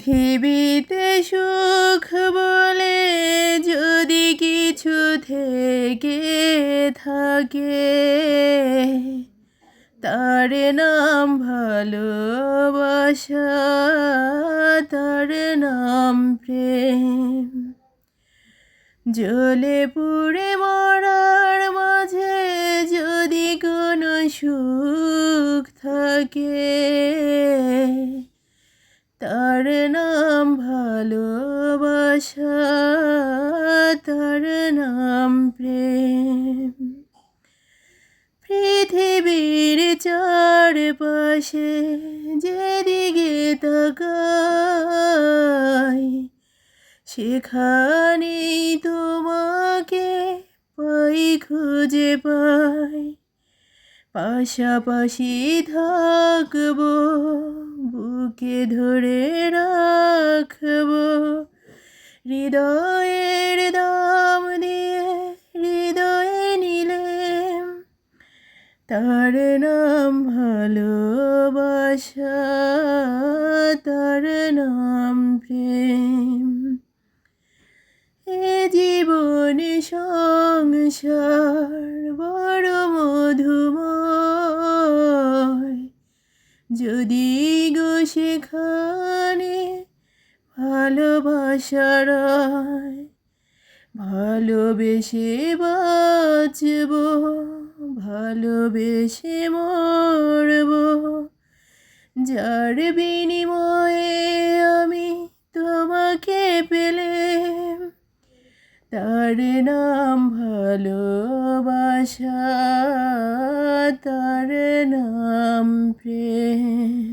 পৃথিবীতে সুখ বলে যদি কিছু থেকে থাকে, তার নাম ভালোবাসা, তার নাম প্রেম। জ্বলে পুড়ে মরার মাঝে যদি কোনো সুখ থাকে তার নাম ভালোবাসা, তার নাম প্রেম। পৃথিবীর চারপাশে যেদিকে তাকাই, সেখানেই তোমাকে পাই, খুঁজে পাই। পাশাপাশি থাকব বুকে ধরে রাখব? হৃদয়ের দাম দিয়ে হৃদয়ে নিলে তার নাম ভালোবাসা, তার নাম প্রেম। এ জীবন সংসার বড় মধুময়। যদি সেখানে ভালোবাসার ভালোবেসে বাঁচব, ভালোবেসে মরব। যার বিনিময়ে আমি তোমাকে পেলে তার নাম ভালোবাসা, তার নাম প্রেম।